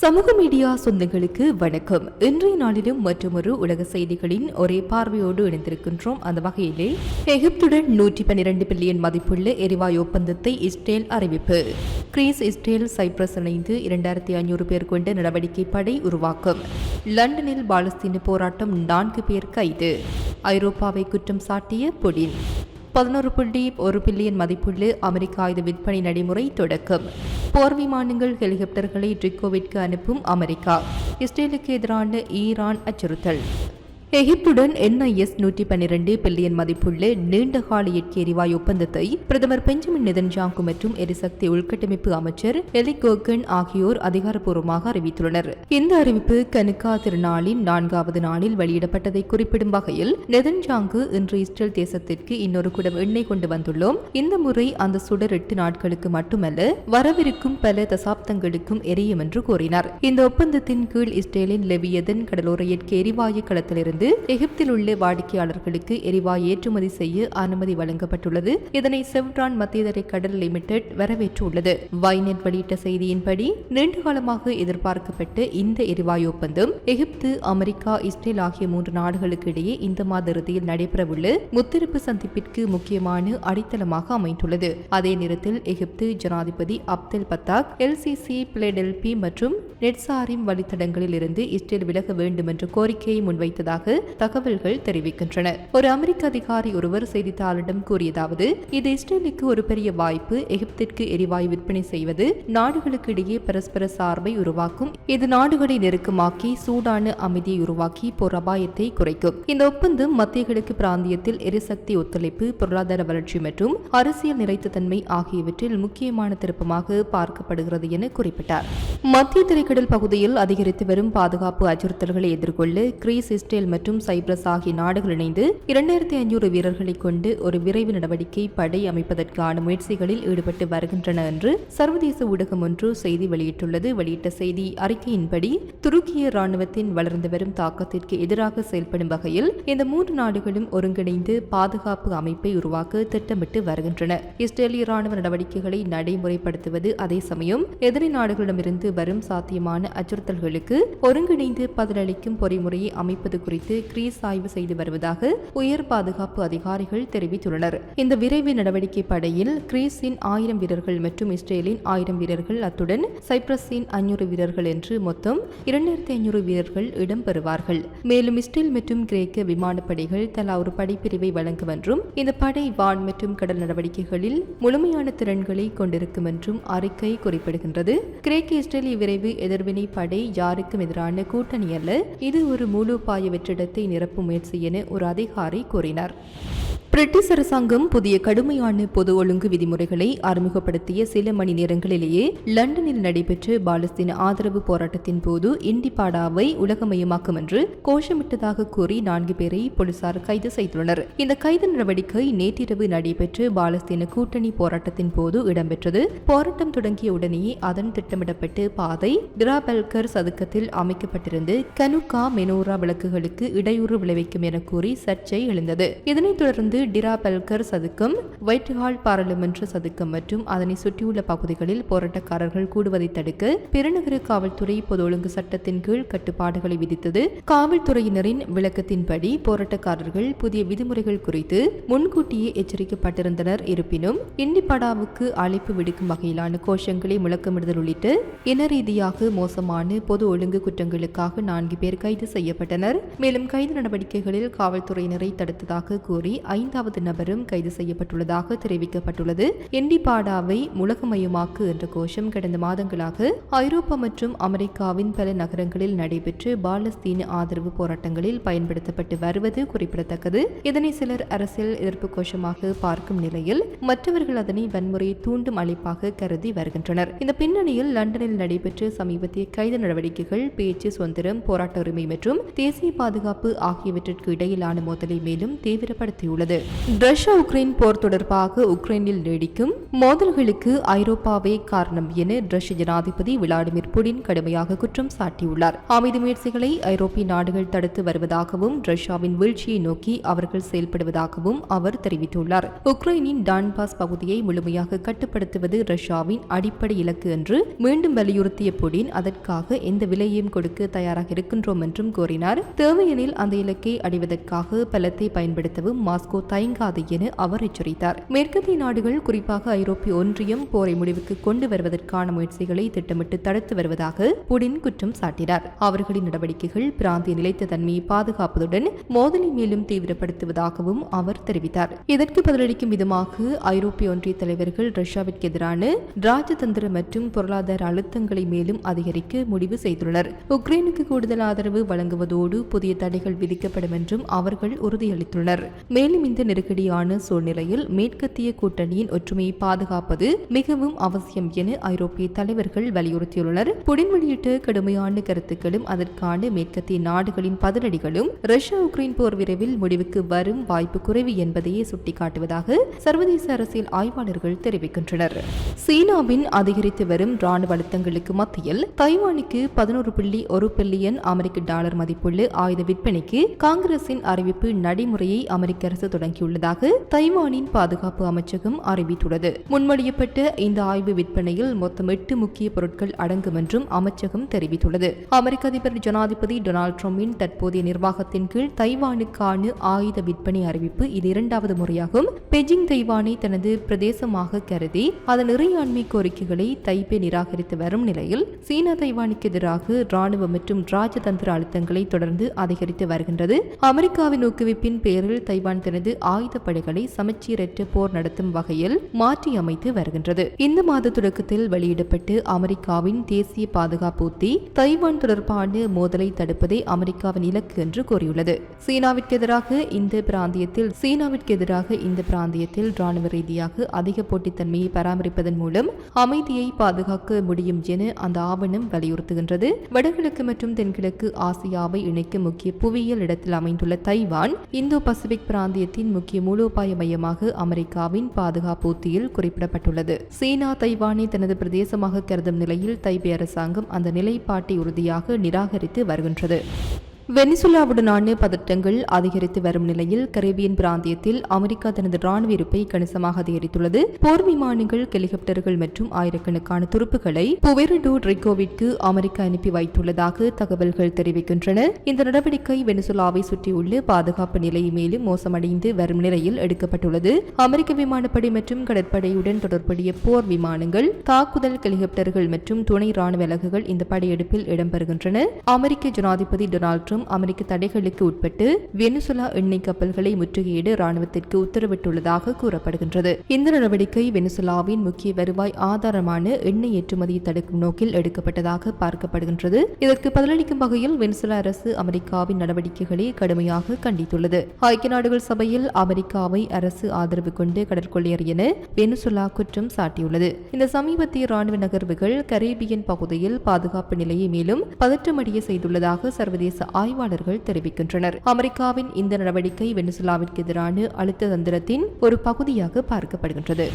சமூக மீடியா சொந்தங்களுக்கு வணக்கம். இன்றைய நாளிலும் மற்றொரு உலக செய்திகளின் ஒரே பார்வையோடு இணைந்திருக்கின்றோம். அந்த வகையிலே எகிப்துடன் நூற்றி பன்னிரண்டு பில்லியன் மதிப்புள்ள எரிவாயு ஒப்பந்தத்தை இஸ்ரேல் அறிவிப்பு. கிரீஸ் இஸ்ரேல் சைப்ரஸ் இணைந்து இரண்டாயிரத்தி ஐநூறு பேர் கொண்ட நடவடிக்கை படை உருவாக்கம். லண்டனில் பாலஸ்தீன போராட்டம் நான்கு பேர் கைது. ஐரோப்பாவை குற்றம் சாட்டிய புடின். பதினோரு புள்ளி ஒரு பில்லியன் மதிப்புள்ள அமெரிக்க ஆயுத விற்பனை நடைமுறை தொடக்கம். போர் விமானங்கள் ஹெலிகாப்டர்களை ட்ரிக்கோவிற்கு அனுப்பும் அமெரிக்கா. இஸ்ரேலுக்கு எதிரான ஈரான் அச்சுறுத்தல். எகிப்துடன் என்ஐஎஸ் நூற்றி பன்னிரண்டு பில்லியன் மதிப்புள்ள நீண்டகால இயற்கை எரிவாயு ஒப்பந்தத்தை பிரதமர் பெஞ்சமின் நெதன்ஜாங்கு மற்றும் எரிசக்தி உள்கட்டமைப்பு அமைச்சர் எலி கோகன் ஆகியோர் அதிகாரப்பூர்வமாக அறிவித்துள்ளனர். இந்த அறிவிப்பு கனுக்கா திருநாளின் நான்காவது நாளில் வெளியிடப்பட்டதை குறிப்பிடும் வகையில் நெதன்ஜாங்கு இன்று இஸ்ரேல் தேசத்திற்கு இன்னொரு குடம் எண்ணெய் கொண்டு வந்துள்ளோம். இந்த முறை அந்த சுடர் எட்டு நாட்களுக்கு மட்டுமல்ல வரவிருக்கும் பல தசாப்தங்களுக்கும் எரியும் என்று கூறினார். இந்த ஒப்பந்தத்தின் கீழ் இஸ்ரேலின் லெவியதன் கடலோர இயற்கை எரிவாயு களத்திலிருந்து எகிப்தில் உள்ள வாடிக்கையாளர்களுக்கு எரிவாயு ஏற்றுமதி செய்ய அனுமதி வழங்கப்பட்டுள்ளது. இதனை செவ்ரான் மத்தியதரை கடல் லிமிடெட் வரவேற்றுள்ளது. வைநெட் வெளியிட்ட செய்தியின்படி நீண்ட காலமாக எதிர்பார்க்கப்பட்ட இந்த எரிவாயு ஒப்பந்தம் எகிப்து அமெரிக்கா இஸ்ரேல் ஆகிய மூன்று நாடுகளுக்கு இடையே இந்த மாத இறுதியில் நடைபெறவுள்ள முத்திருப்பு சந்திப்பிற்கு முக்கியமான அடித்தளமாக அமைந்துள்ளது. அதே நேரத்தில் எகிப்து ஜனாதிபதி அப்தெல் பத்தாக் எல்சிசி பிளேடெல்பி மற்றும் நெட்சாரிம் வழித்தடங்களில் இருந்து இஸ்ரேல் விலக வேண்டும் என்ற கோரிக்கையை முன்வைத்ததாக தகவல்கள் தெரிவிக்கின்றன. ஒரு அமெரிக்க அதிகாரி ஒருவர் செய்தித்தாளிடம் கூறியதாவது இது இஸ்ரேலுக்கு ஒரு பெரிய வாய்ப்பு எகிப்திற்கு எரிவாயு விற்பனை செய்வது நாடுகளுக்கு இடையே பரஸ்பர சார்பை உருவாக்கும் இது நாடுகளை நெருக்கமாக்கி சூடான அமைதியை உருவாக்கி போர் அபாயத்தை குறைக்கும். இந்த ஒப்பந்தம் மத்திய கிழக்கு பிராந்தியத்தில் எரிசக்தி ஒத்துழைப்பு பொருளாதார வளர்ச்சி மற்றும் அரசியல் நிலைத்தன்மை ஆகியவற்றில் முக்கியமான திருப்பமாக பார்க்கப்படுகிறது என குறிப்பிட்டார். மத்திய திரைக்கடல் பகுதியில் அதிகரித்து வரும் பாதுகாப்பு அச்சுறுத்தல்களை எதிர்கொள்ள கிரீஸ் இஸ்ரேல் மற்றும் மற்றும் சைப்ரஸ் ஆகிய நாடுகள் இணைந்து இரண்டாயிரத்தி ஐநூறு வீரர்களை கொண்டு ஒரு விரைவு நடவடிக்கை படை அமைப்பதற்கான முயற்சிகளில் ஈடுபட்டு வருகின்றன என்று சர்வதேச ஊடகம் ஒன்று செய்தி வெளியிட்டுள்ளது. வெளியிட்ட செய்தி அறிக்கையின்படி துருக்கிய ராணுவத்தின் வளர்ந்து வரும் தாக்கத்திற்கு எதிராக செயல்படும் வகையில் இந்த மூன்று நாடுகளும் ஒருங்கிணைந்து பாதுகாப்பு அமைப்பை உருவாக்க திட்டமிட்டு வருகின்றன. இஸ்ரேலிய ராணுவ நடவடிக்கைகளை நடைமுறைப்படுத்துவது அதே சமயம் எதிரி நாடுகளிடமிருந்து வரும் சாத்தியமான அச்சுறுத்தல்களுக்கு ஒருங்கிணைந்து பதிலளிக்கும் பொறிமுறையை அமைப்பது குறித்து குறித்து கிரீஸ் ஆய்வு செய்து வருவதாக உயர் பாதுகாப்பு அதிகாரிகள் தெரிவித்துள்ளனர். இந்த விரைவு நடவடிக்கை படையில் கிரீஸின் ஆயிரம் வீரர்கள் மற்றும் இஸ்ரேலின் ஆயிரம் வீரர்கள் அத்துடன் சைப்ரஸின் ஐநூறு வீரர்கள் என்று மொத்தம் இரண்டாயிரத்தி ஐநூறு வீரர்கள் இடம்பெறுவார்கள் மேலும் இஸ்ரேல் மற்றும் கிரேக்க விமானப்படைகள் தலா ஒரு படைப்பிரிவை வழங்கும் என்றும் இந்த படை வான் மற்றும் கடல் நடவடிக்கைகளில் முழுமையான திறன்களை கொண்டிருக்கும் என்றும் அறிக்கை குறிப்பிடுகின்றது. கிரேக்க இஸ்ரேலிய விரைவு எதிர்வினை படை யாருக்கும் எதிரான கூட்டணி அல்ல. இது ஒரு முழு பாய இடத்தை நிரப்பும் முயற்சி என ஒரு அதிகாரி கூறினார். பிரிட்டிஷ் அரசாங்கம் புதிய கடுமையான பொது ஒழுங்கு விதிமுறைகளை அறிமுகப்படுத்திய சில மணி நேரங்களிலேயே லண்டனில் நடைபெற்ற பாலஸ்தீன ஆதரவு போராட்டத்தின் போது இண்டிபாடாவை உலகமயமாக்கும் என்று கோஷமிட்டதாக கூறி நான்கு பேரை போலீசார் கைது செய்துள்ளனர். இந்த கைது நடவடிக்கை நேற்றிரவு நடைபெற்ற பாலஸ்தீன கூட்டணி போராட்டத்தின் போது இடம்பெற்றது. போராட்டம் தொடங்கிய உடனேயே அதன் திட்டமிடப்பட்டு பாதை டிராபல்கர் சதுக்கத்தில் அமைக்கப்பட்டிருந்து கனுகா மெனோரா விளக்குகளுக்கு இடையூறு விளைவிக்கும் என கூறி சர்ச்சை எழுந்தது. இதனைத் தொடர்ந்து டிரா பல்கர் சதுக்கம் ஒயிட் ஹால் பாராளுமன்ற சதுக்கம் மற்றும் அதனை சுற்றியுள்ள பகுதிகளில் போராட்டக்காரர்கள் கூடுவதை தடுக்க பெருநகர காவல்துறை பொது ஒழுங்கு சட்டத்தின் கீழ் கட்டுப்பாடுகளை விதித்தது. காவல்துறையினரின் விளக்கத்தின்படி போராட்டக்காரர்கள் புதிய விதிமுறைகள் குறித்து முன்கூட்டியே எச்சரிக்கப்பட்டிருந்தனர். இருப்பினும் இண்டிபடாவுக்கு அழைப்பு விடுக்கும் வகையிலான கோஷங்களை முழக்கமிடுதல் உள்ளிட்டு இன ரீதியாக மோசமான பொது ஒழுங்கு குற்றங்களுக்காக நான்கு பேர் கைது செய்யப்பட்டனர். மேலும் கைது நடவடிக்கைகளில் காவல்துறையினரை தடுத்ததாக கூறி ஐந்தாவது நபரும் கைது செய்யப்பட்டுள்ளதாக தெரிவிக்கப்பட்டுள்ளது. எண்டிபாடாவை உலகமயமாக்கு என்ற கோஷம் கடந்த மாதங்களாக ஐரோப்பா மற்றும் அமெரிக்காவின் பல நகரங்களில் நடைபெற்று பாலஸ்தீன ஆதரவு போராட்டங்களில் பயன்படுத்தப்பட்டு வருவது குறிப்பிடத்தக்கது. இதனை சிலர் அரசியல் எதிர்ப்பு கோஷமாக பார்க்கும் நிலையில் மற்றவர்கள் அதனை வன்முறையை தூண்டும் அழைப்பாக கருதி வருகின்றனர். இந்த பின்னணியில் லண்டனில் நடைபெற்ற சமீபத்திய கைது நடவடிக்கைகள் பேச்சு சுதந்திரம் போராட்ட உரிமை மற்றும் தேசிய பாதுகாப்பு பாதுகாப்பு ஆகியவற்றிற்கு இடையிலான மோதலை மேலும் தீவிரப்படுத்தியுள்ளது. ரஷ்யா உக்ரைன் போர் தொடர்பாக உக்ரைனில் நீடிக்கும் மோதல்களுக்கு ஐரோப்பாவே காரணம் என ரஷ்ய ஜனாதிபதி விளாடிமிர் புடின் கடுமையாக குற்றம் சாட்டியுள்ளார். அமைதி முயற்சிகளை ஐரோப்பிய நாடுகள் தடுத்து வருவதாகவும் ரஷ்யாவின் வீழ்ச்சியை நோக்கி அவர்கள் செயல்படுவதாகவும் அவர் தெரிவித்துள்ளார். உக்ரைனின் டான்பாஸ் பகுதியை முழுமையாக கட்டுப்படுத்துவது ரஷ்யாவின் அடிப்படை இலக்கு என்று மீண்டும் வலியுறுத்திய புடின் அதற்காக எந்த விலையையும் கொடுக்க தயாராக இருக்கின்றோம் என்றும் கூறினார். தேவையெனில் அந்த இலக்கை அடைவதற்காக பலத்தை பயன்படுத்தவும் மாஸ்கோ தயங்காது என அவர் எச்சரித்தார். மேற்கத்திய நாடுகள் குறிப்பாக ஐரோப்பிய ஒன்றியம் போரை முடிவுக்கு கொண்டு வருவதற்கான முயற்சிகளை திட்டமிட்டு தடுத்து வருவதாக புடின் குற்றம் சாட்டினார். அவர்களின் நடவடிக்கைகள் பிராந்திய நிலைத்த தன்மையை பாதுகாப்பதுடன் மோதலை மேலும் தீவிரப்படுத்துவதாகவும் அவர் தெரிவித்தார். இதற்கு பதிலளிக்கும் விதமாக ஐரோப்பிய ஒன்றிய தலைவர்கள் ரஷ்யாவிற்கு எதிரான ராஜதந்திர மற்றும் பொருளாதார அழுத்தங்களை மேலும் அதிகரிக்க முடிவு செய்துள்ளனர். உக்ரைனுக்கு கூடுதல் ஆதரவு வழங்குவதோடு புதிய தடைகள் விதிக்கப்படும் என்றும் அவர்கள் உறுதியளித்துள்ளனர். மேலும் இந்த நெருக்கடியான சூழ்நிலையில் மேற்கத்திய கூட்டணியின் ஒற்றுமையை பாதுகாப்பது மிகவும் அவசியம் என ஐரோப்பிய தலைவர்கள் வலியுறுத்தியுள்ளனர். புடின் வெளியிட்ட கடுமையான கருத்துக்களும் அதற்கான மேற்கத்திய நாடுகளின் பதிலடிகளும் ரஷ்யா உக்ரைன் போர் விரைவில் முடிவுக்கு வரும் வாய்ப்பு குறைவு என்பதையே சுட்டிக்காட்டுவதாக சர்வதேச அரசியல் ஆய்வாளர்கள் தெரிவிக்கின்றனர். சீனாவின் அதிகரித்து வரும் ராணுவ அழுத்தங்களுக்கு மத்தியில் தைவானுக்கு பதினோரு புள்ளி ஒரு பில்லியன் அமெரிக்க டாலர் மதிப்புள்ள ஆயுத விற்பனைக்கு காங்கிரசின் அறிவிப்பு நடைமுறையை அமெரிக்க அரசு தொடங்கியுள்ளதாக தைவானின் பாதுகாப்பு அமைச்சகம் அறிவித்துள்ளது. முன்மொழியப்பட்ட இந்த ஆய்வு விற்பனையில் மொத்தம் எட்டு முக்கிய பொருட்கள் அடங்கும் என்றும் அமைச்சகம் தெரிவித்துள்ளது. அமெரிக்க அதிபர் ஜனாதிபதி டொனால்ட் ட்ரம்பின் தற்போதைய நிர்வாகத்தின் கீழ் தைவானுக்கான ஆயுத விற்பனை அறிவிப்பு இது இரண்டாவது முறையாகும். பெஜிங் தைவானை தனது பிரதேசமாக கருதி அதன் இறையாண்மை கோரிக்கைகளை தைப்பே நிராகரித்து வரும் நிலையில் சீனா தைவானுக்கு எதிராக ராணுவ மற்றும் ராஜதந்திர அழுத்தங்களை தொடர்ந்து அதிகரித்து வருகின்றது. அமெரிக்காவின் ஊக்குவிப்பின் பேரில் தைவான் தனது ஆயுதப்படைகளை சமச்சீரற்ற போர் நடத்தும் வகையில் மாற்றியமைத்து வருகின்றது. இந்த மாத தொடக்கத்தில் வெளியிடப்பட்டு அமெரிக்காவின் தேசிய பாதுகாப்பு உத்தி தைவான் தொடர்பான மோதலை தடுப்பதே அமெரிக்காவின் இலக்கு என்று கூறியுள்ளது. சீனாவிற்கு எதிராக இந்த பிராந்தியத்தில் சீனாவிற்கு எதிராக இந்த பிராந்தியத்தில் ராணுவ ரீதியாக அதிக போட்டித்தன்மையை பராமரிப்பதன் மூலம் அமைதியை பாதுகாக்க முடியும் என அந்த ஆவணம் வலியுறுத்துகின்றது. வடகிழக்கு மற்றும் தென்கிழக்கு ஆசியாவை இணைக்கும் முக்கிய புவியியல் இடத்தில் அமைந்துள்ள தைவான் இந்தோ பசிபிக் பிராந்தியத்தின் முக்கிய மூலோபாய மையமாக அமெரிக்காவின் பாதுகாப்பு உத்தியில் குறிப்பிடப்பட்டுள்ளது. சீனா தைவானை தனது பிரதேசமாக கருதும் நிலையில் தைபே அரசாங்கம் அந்த நிலைப்பாட்டை உறுதியாக நிராகரித்து வருகின்றது. வெனிசுலாவுடனான பதட்டங்கள் அதிகரித்து வரும் நிலையில் கரேபியன் பிராந்தியத்தில் அமெரிக்கா தனது ராணுவ இருப்பை கணிசமாக அதிகரித்துள்ளது. போர் விமானங்கள் ஹெலிகாப்டர்கள் மற்றும் ஆயிரக்கணக்கான துருப்புகளை புவெரடோ ரிகோவிற்கு அமெரிக்கா அனுப்பி வைத்துள்ளதாக தகவல்கள் தெரிவிக்கின்றன. இந்த நடவடிக்கை வெனிசுலாவை சுற்றியுள்ள பாதுகாப்பு நிலை மேலும் மோசமடைந்து வரும் நிலையில் எடுக்கப்பட்டுள்ளது. அமெரிக்க விமானப்படை மற்றும் கடற்படையுடன் தொடர்புடைய போர் விமானங்கள் தாக்குதல் ஹெலிகாப்டர்கள் மற்றும் துணை ராணுவ அலகுகள் இந்த படையெடுப்பில் இடம்பெறுகின்றன. அமெரிக்க ஜனாதிபதி டொனால்ட் ட்ரம்ப் அமெரிக்க தடைகளுக்கு உட்பட்டு வெனிசுலா எண்ணெய் கப்பல்களை முற்றுகையிட ராணுவத்திற்கு உத்தரவிட்டுள்ளதாக கூறப்படுகின்றது. இந்த நடவடிக்கை வெனிசுலாவின் முக்கிய வருவாய் ஆதாரமான எண்ணெய் ஏற்றுமதியை தடுக்கும் நோக்கில் எடுக்கப்பட்டதாக பார்க்கப்படுகின்றது. இதற்கு பதிலளிக்கும் வகையில் வெனிசுலா அரசு அமெரிக்காவின் நடவடிக்கைகளை கடுமையாக கண்டித்துள்ளது. ஐக்கிய நாடுகள் சபையில் அமெரிக்காவை அரசு ஆதரவு கொண்டு கடற்கொள்ளையர் என வெனிசுலா குற்றம் சாட்டியுள்ளது. இந்த சமீபத்திய ராணுவ நகர்வுகள் கரேபியன் பகுதியில் பாதுகாப்பு நிலையை மேலும் பதற்றமடைய செய்துள்ளதாக சர்வதேச ஆய்வாளர்கள் தெரிவிக்கின்றனர். அமெரிக்காவின் இந்த நடவடிக்கை வெனிசுலாவிற்கு எதிரான அழுத்த தந்திரத்தின் ஒரு பகுதியாக பார்க்கப்படுகின்றது.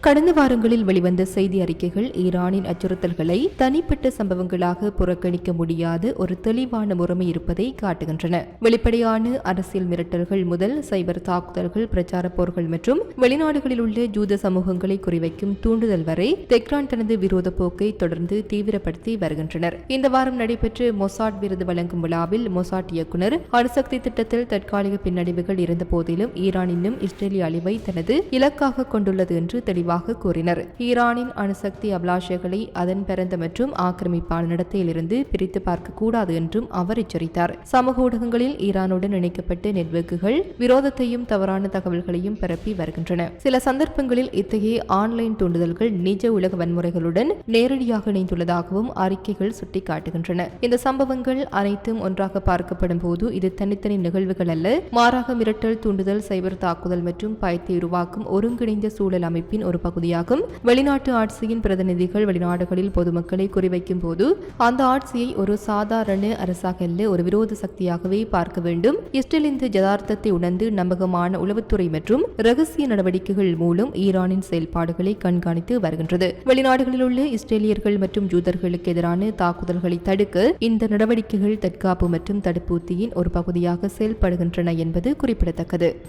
கடந்த வாரங்களில் வெளிவந்த செய்தி அறிக்கைகள் ஈரானின் அச்சுறுத்தல்களை தனிப்பட்ட சம்பவங்களாக புறக்கணிக்க முடியாத ஒரு தெளிவான முறைமை இருப்பதை காட்டுகின்றன. வெளிப்படையான அரசியல் மிரட்டல்கள் முதல் சைபர் தாக்குதல்கள் பிரச்சார போர்கள் மற்றும் வெளிநாடுகளில் உள்ள ஜூத சமூகங்களை குறிவைக்கும் தூண்டுதல் வரை தெக்ரான் தனது விரோத போக்கை தொடர்ந்து தீவிரப்படுத்தி வருகின்றனர். இந்த வாரம் நடைபெற்ற மொசாட் விருது வழங்கும் விழாவில் மொசாட் இயக்குனர். அணுசக்தி திட்டத்தில் தற்காலிக பின்னடைவுகள் இருந்த போதிலும் ஈரான் இன்னும் இஸ்ரேலிய அழிவை தனது இலக்காக கொண்டுள்ளது என்று தெளிவாக கூறினர். ஈரானின் அணுசக்தி அபிலாஷைகளை அதன் பிறந்த மற்றும் ஆக்கிரமிப்பான நடத்தையிலிருந்து பிரித்து பார்க்க கூடாது என்றும் அவர் எச்சரித்தார். சமூக ஊடகங்களில் ஈரானுடன் இணைக்கப்பட்ட நெட்வொர்க்குகள் விரோதத்தையும் தவறான தகவல்களையும் பரப்பி வருகின்றன. சில சந்தர்ப்பங்களில் இத்தகைய ஆன்லைன் தூண்டுதல்கள் நிஜ உலக வன்முறைகளுடன் நேரடியாக இணைந்துள்ளதாகவும் அறிக்கைகள் சுட்டிக்காட்டுகின்றன. இந்த சம்பவங்கள் அனைத்தும் ஒன்றாக பார்க்கப்படும் போது இது தனித்தனி நிகழ்வுகள் அல்ல. மாறாக மிரட்டல் தூண்டுதல் சைபர் தாக்குதல் மற்றும் பயத்தை உருவாக்கும் ஒருங்கிணைந்த சூழல் அமைப்பின் ஒரு பகுதியாகும். வெளிநாட்டு ஆட்சியின் பிரதிநிதிகள் வெளிநாடுகளில் பொதுமக்களை குறிவைக்கும் போது அந்த ஆட்சியை ஒரு சாதாரண அரசாக அல்ல ஒரு விரோத சக்தியாகவே பார்க்க வேண்டும். இஸ்ரேல் இந்த ஜதார்த்தத்தை உணர்ந்து நம்பகமான உளவுத்துறை மற்றும் ரகசிய நடவடிக்கைகள் மூலம் ஈரானின் செயல்பாடுகளை கண்காணித்து வருகின்றது. வெளிநாடுகளில் உள்ள இஸ்ரேலியர்கள் மற்றும் ஜூதர்களுக்கு எதிரான தாக்குதல்களை தடுக்க இந்த நடவடிக்கைகள் தற்காப்பு மற்றும் தடுப்பு உத்தியின் ஒரு பகுதியாக செயல்படுகின்றன என்பது குறிப்பிடத்தக்கது.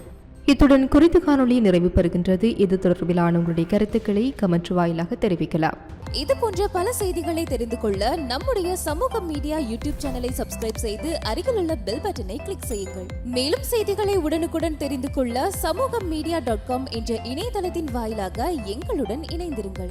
இத்துடன் குறித்த காணொலி நிறைவு பெறுகின்றது. இது தொடர்பிலான உங்களுடைய கருத்துக்களை கமெண்ட் வாயிலாக தெரிவிக்கலாம். இது போன்ற பல செய்திகளை தெரிந்து கொள்ள நம்முடைய சமூக மீடியா யூடியூப் சேனலை சப்ஸ்கிரைப் செய்து அருகில் உள்ள பெல் பட்டனை கிளிக் செய்யுங்கள். மேலும் செய்திகளை உடனுக்குடன் தெரிந்து கொள்ள சமூக மீடியா டாட் காம் என்ற இணையதளத்தின் வாயிலாக எங்களுடன் இணைந்திருங்கள்.